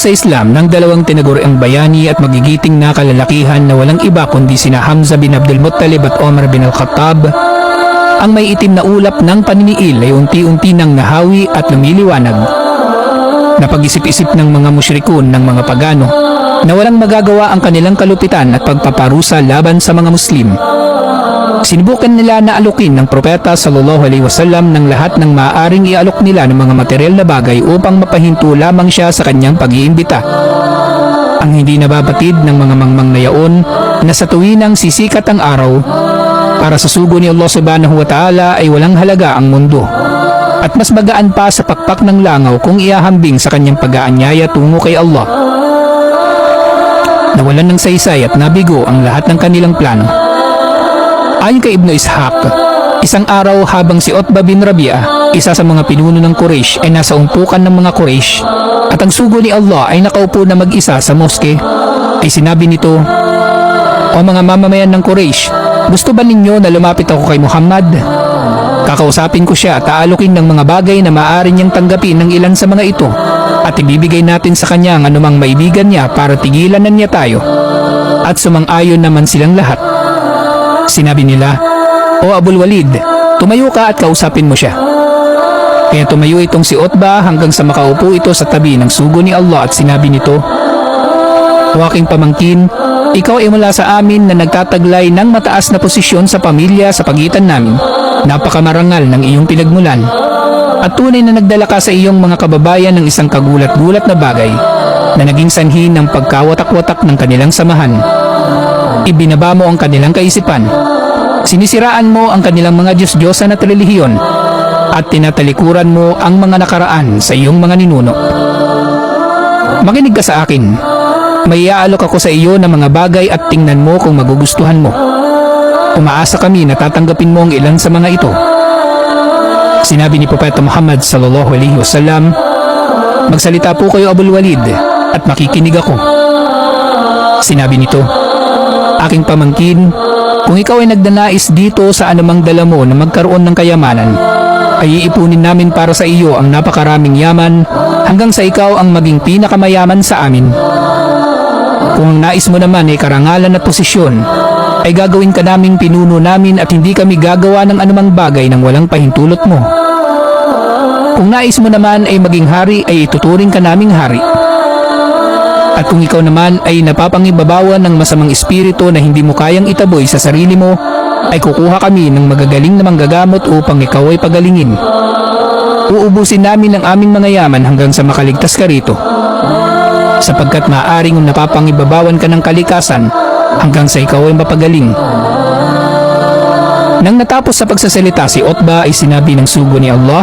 sa Islam ng dalawang tinaguriang bayani at magigiting na kalalakihan na walang iba kundi sina Hamza bin Abdul Muttalib at Omar bin Al-Khattab, ang may itim na ulap ng paniniil ay unti-unti nang nahawi at lumiliwanag. Napag-isip-isip ng mga musyrikun ng mga pagano na walang magagawa ang kanilang kalupitan at pagpaparusa laban sa mga Muslim. Sinubukan nila na alukin ng propeta sallallahu alaihi wasallam ng lahat ng maaaring ialok nila ng mga material na bagay upang mapahinto lamang siya sa kanyang pag-iimbita. Ang hindi nababatid ng mga mangmang na yaon na sa tuwinang sisikat ang araw para sa sugo ni Allah subhanahu wa ta'ala ay walang halaga ang mundo. At mas magaan pa sa pakpak ng langaw kung iahambing sa kanyang pag-aanyaya tungo kay Allah. Nawalan ng saysay at nabigo ang lahat ng kanilang plano. Ayon kay Ibn Ishaq, isang araw habang si Otba bin Rabia, isa sa mga pinuno ng Quraysh ay nasa umpukan ng mga Quraysh at ang sugo ni Allah ay nakaupo na mag-isa sa moske, ay sinabi nito, O mga mamamayan ng Quraysh, gusto ba ninyo na lumapit ako kay Muhammad? Kakausapin ko siya at aalukin ng mga bagay na maaari niyang tanggapin ng ilan sa mga ito at ibibigay natin sa kanya ang anumang maibigan niya para tigilan na niya tayo. At sumang-ayon naman silang lahat. Sinabi nila, O Abul Walid, tumayo ka at kausapin mo siya. Kaya tumayo itong si Otba hanggang sa makaupo ito sa tabi ng sugo ni Allah at sinabi nito, O aking pamangkin, ikaw ay mula sa amin na nagtataglay ng mataas na posisyon sa pamilya sa pagitan namin. Napakamarangal ng iyong pinagmulan. At tunay na nagdala ka sa iyong mga kababayan ng isang kagulat-gulat na bagay na naging sanhi ng pagkawatak-watak ng kanilang samahan. Ibinaba mo ang kanilang kaisipan. Sinisiraan mo ang kanilang mga Diyos-Diyosan at relihiyon at tinatalikuran mo ang mga nakaraan sa iyong mga ninuno. Makinig ka sa akin. May iaalok ako sa iyo ng mga bagay at tingnan mo kung magugustuhan mo. Umaasa kami na tatanggapin mo ang ilan sa mga ito. Sinabi ni Propeta Muhammad sallallahu alaihi wasallam, Magsalita po kayo Abul Walid at makikinig ako. Sinabi nito, Aking pamangkin, kung ikaw ay nagdanais dito sa anumang dala mo na magkaroon ng kayamanan, ay iipunin namin para sa iyo ang napakaraming yaman hanggang sa ikaw ang maging pinakamayaman sa amin. Kung nais mo naman ay karangalan at posisyon, ay gagawin ka naming pinuno namin at hindi kami gagawa ng anumang bagay nang walang pahintulot mo. Kung nais mo naman ay maging hari ay ituturing ka naming hari. At kung ikaw naman ay napapangibabawan ng masamang espiritu na hindi mo kayang itaboy sa sarili mo, ay kukuha kami ng magagaling na manggagamot upang ikaw ay pagalingin. Uubusin namin ang aming mga yaman hanggang sa makaligtas ka rito. Sapagkat maaaring napapangibabawan ka ng kalikasan hanggang sa ikaw ay mapagaling. Nang natapos sa pagsasalita si Otba ay sinabi ng sugo ni Allah,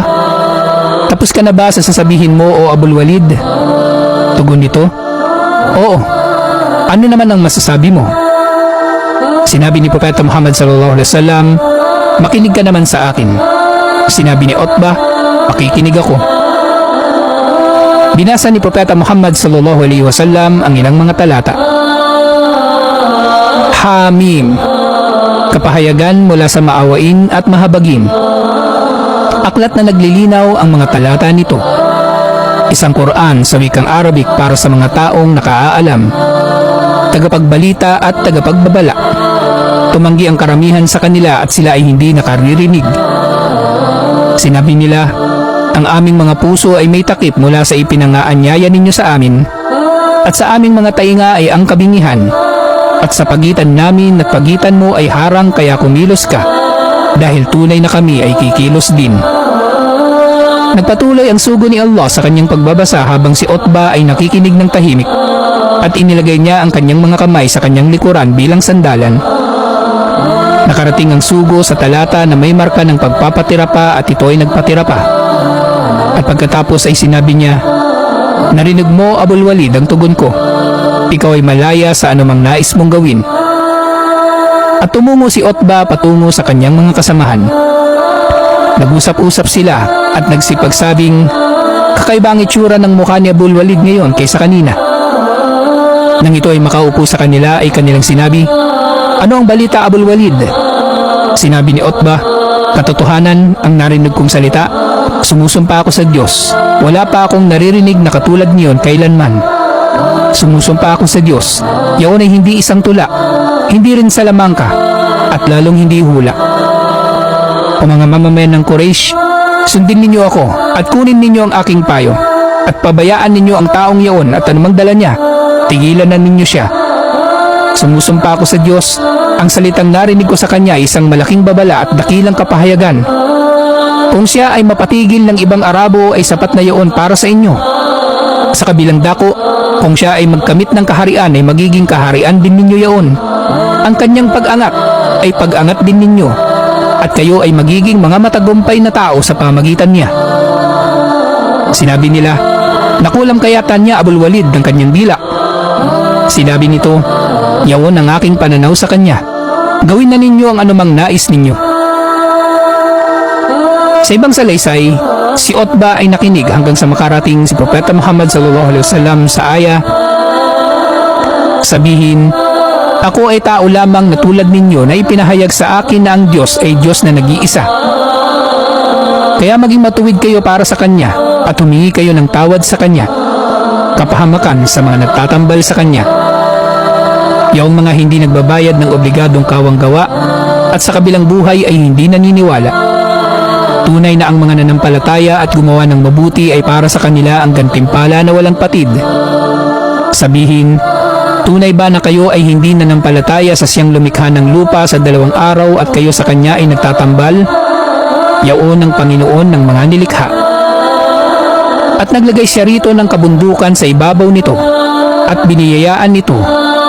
Tapos ka na ba sa sasabihin mo o Abul Walid? Tugon nito, Oo. Ano naman ang masasabi mo? Sinabi ni Propeta Muhammad sallallahu alaihi wasallam, Makinig ka naman sa akin. Sinabi ni Otba, Makikinig ako. Binasa ni Propeta Muhammad sallallahu alaihi wasallam ang ilang mga talata. Hamim Kapahayagan mula sa maawain at mahabagin. Aklat na naglilinaw ang mga talata nito. Isang Quran sa wikang Arabic para sa mga taong nakaaalam. Tagapagbalita at tagapagbabala. Tumanggi ang karamihan sa kanila at sila ay hindi nakaririnig. Sinabi nila, ang aming mga puso ay may takip mula sa ipinangaanyaya ninyo sa amin at sa aming mga tainga ay ang kabingihan at sa pagitan namin at pagitan mo ay harang kaya kumilos ka dahil tunay na kami ay kikilos din. Nagpatuloy ang sugo ni Allah sa kanyang pagbabasa habang si Otba ay nakikinig ng tahimik at inilagay niya ang kanyang mga kamay sa kanyang likuran bilang sandalan. Nakarating ang sugo sa talata na may marka ng pagpapatira pa at ito ay nagpatira pa. At pagkatapos ay sinabi niya, Narinig mo Abul Walid ang tugon ko. Ikaw ay malaya sa anumang nais mong gawin. At tumungo si Otba patungo sa kanyang mga kasamahan. Nag-usap-usap sila at nagsipagsabing kakaiba ang itsura ng mukha ni Abul Walid ngayon kaysa kanina. Nang ito ay makaupo sa kanila ay kanilang sinabi, Ano ang balita Abul Walid? Sinabi ni Otba, Katotohanan ang narinig kong salita, sumusumpa ako sa Diyos. Wala pa akong naririnig na katulad niyon kailanman. Sumusumpa ako sa Diyos, yaon ay hindi isang tula, hindi rin salamangka, at lalong hindi hula. O mga mamamayan ng Quraysh, sundin ninyo ako at kunin ninyo ang aking payo. At pabayaan ninyo ang taong yaon at anumang dala niya, tigilan na ninyo siya. Sumusumpa ako sa Diyos, ang salitang narinig ko sa kanya ay isang malaking babala at dakilang kapahayagan. Kung siya ay mapatigil ng ibang Arabo ay sapat na yaon para sa inyo. Sa kabilang dako, kung siya ay magkamit ng kaharian ay magiging kaharian din ninyo yaon. Ang kanyang pag-angat ay pag-angat din ninyo at kayo ay magiging mga matagumpay na tao sa pamagitan niya. Sinabi nila, nakulam kayatan niya Abul Walid ng kanyang dila. Sinabi nito, yaon ang aking pananaw sa kanya. Gawin na ninyo ang anumang nais ninyo. Sa ibang salaysay, si Otba ay nakinig hanggang sa makarating si Propeta Muhammad sallallahu alaihi wasallam sa aya sabihin, Ako ay tao lamang na tulad ninyo na ipinahayag sa akin na ang Diyos ay Diyos na nag-iisa. Kaya maging matuwid kayo para sa Kanya at humingi kayo ng tawad sa Kanya. Kapahamakan sa mga nagtatambal sa Kanya. Yaong mga hindi nagbabayad ng obligadong kawang gawa at sa kabilang buhay ay hindi naniniwala. Tunay na ang mga nanampalataya at gumawa ng mabuti ay para sa kanila ang gantimpala na walang patid. Sabihin, tunay ba na kayo ay hindi nanampalataya sa siyang lumikha ng lupa sa dalawang araw at kayo sa kanya ay nagtatambal? Yaon ng Panginoon ng mga nilikha. At naglagay siya rito ng kabundukan sa ibabaw nito at biniyayaan nito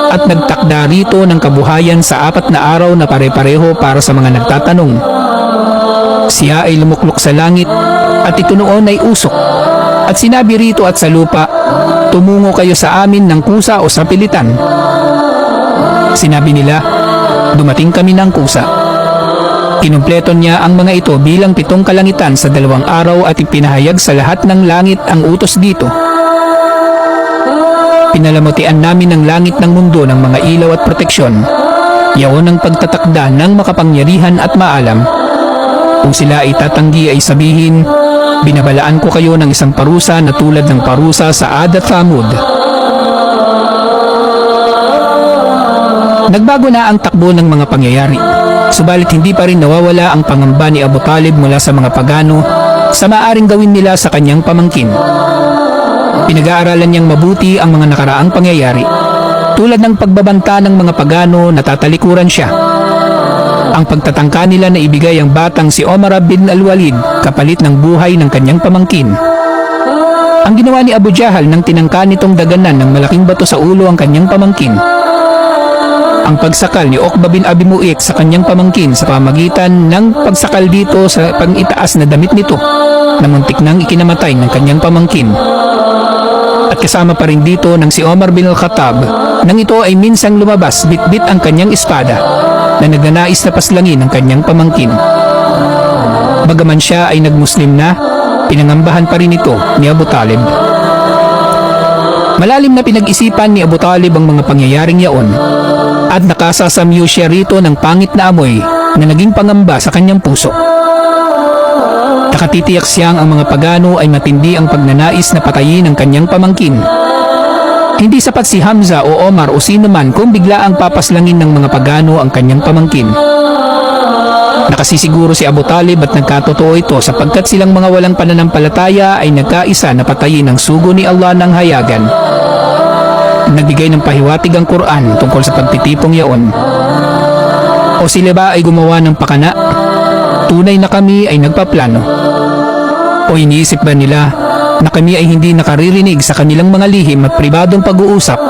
at nagtakda rito ng kabuhayan sa apat na araw na pare-pareho para sa mga nagtatanong. Siya ay lumuklok sa langit at ito noon ay usok. At sinabi rito at sa lupa, tumungo kayo sa amin ng kusa o sa pilitan. Sinabi nila, dumating kami ng kusa. Kinumpleto niya ang mga ito bilang pitong kalangitan sa dalawang araw at ipinahayag sa lahat ng langit ang utos dito. Pinalamutian namin ng langit ng mundo ng mga ilaw at proteksyon. Yaon ang pagtatakda ng makapangyarihan at maalam. Kung sila ay tatanggi ay sabihin, binabalaan ko kayo ng isang parusa na tulad ng parusa sa Ad at Thamud. Nagbago na ang takbo ng mga pangyayari. Subalit hindi pa rin nawawala ang pangamba ni Abu Talib mula sa mga pagano sa maaring gawin nila sa kanyang pamangkin. Pinag-aaralan niyang mabuti ang mga nakaraang pangyayari. Tulad ng pagbabanta ng mga pagano na tatalikuran siya. Ang pagtatangka nila na ibigay ang batang si Omar bin al-Walid kapalit ng buhay ng kanyang pamangkin. Ang ginawa ni Abu Jahal nang tinangka nitong daganan ng malaking bato sa ulo ang kanyang pamangkin. Ang pagsakal ni Okba bin Abi Mu'it sa kanyang pamangkin sa pamagitan ng pagsakal dito sa pangitaas na damit nito na muntik nang ikinamatay ng kanyang pamangkin. At kasama pa rin dito ng si Omar bin al-Khattab nang ito ay minsang lumabas bitbit ang kanyang espada na nagnanais na paslangin ang kanyang pamangkin. Bagaman siya ay nagmuslim na, pinangambahan pa rin ito ni Abu Talib. Malalim na pinag-isipan ni Abu Talib ang mga pangyayaring yaon at nakasasamyo siya rito ng pangit na amoy na naging pangamba sa kanyang puso. Nakatitiyak siyang ang mga pagano ay matindi ang pagnanais na patayin ang kanyang pamangkin. Hindi sapat si Hamza o Omar o sino man kung bigla ang papaslangin ng mga pagano ang kanyang pamangkin. Nakasisiguro si Abu Talib at nagkatotoo ito sapagkat silang mga walang pananampalataya ay nagkaisa na patayin ang sugo ni Allah ng hayagan. Nagbigay ng pahiwatig ang Quran tungkol sa pagtitipong yaon. O sila ba ay gumawa ng pakana? Tunay na kami ay nagpaplano. O iniisip ba nila na kami ay hindi nakaririnig sa kanilang mga lihim at pribadong pag-uusap?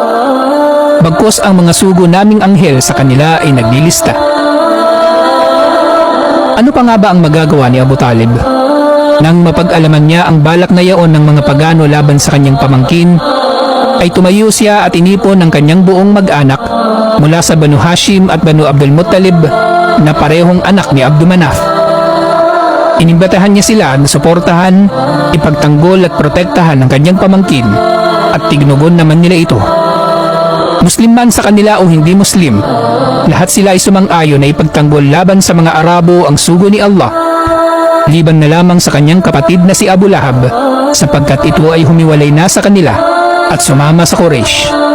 Bagkos ang mga sugo naming anghel sa kanila ay naglilista. Ano pa nga ba ang magagawa ni Abu Talib? Nang mapag-alaman niya ang balak na yaon ng mga pagano laban sa kanyang pamangkin, ay tumayo siya at inipon ng kanyang buong mag-anak mula sa Banu Hashim at Banu Abdul Muttalib na parehong anak ni Abdul Manaf. Inimbatahan niya sila na suportahan, ipagtanggol at protektahan ang kanyang pamangkin at tignugon naman nila ito. Muslim man sa kanila o hindi Muslim, lahat sila ay sumang-ayon na ipagtanggol laban sa mga Arabo ang sugo ni Allah. Liban na lamang sa kanyang kapatid na si Abu Lahab sapagkat ito ay humiwalay na sa kanila at sumama sa Quraysh.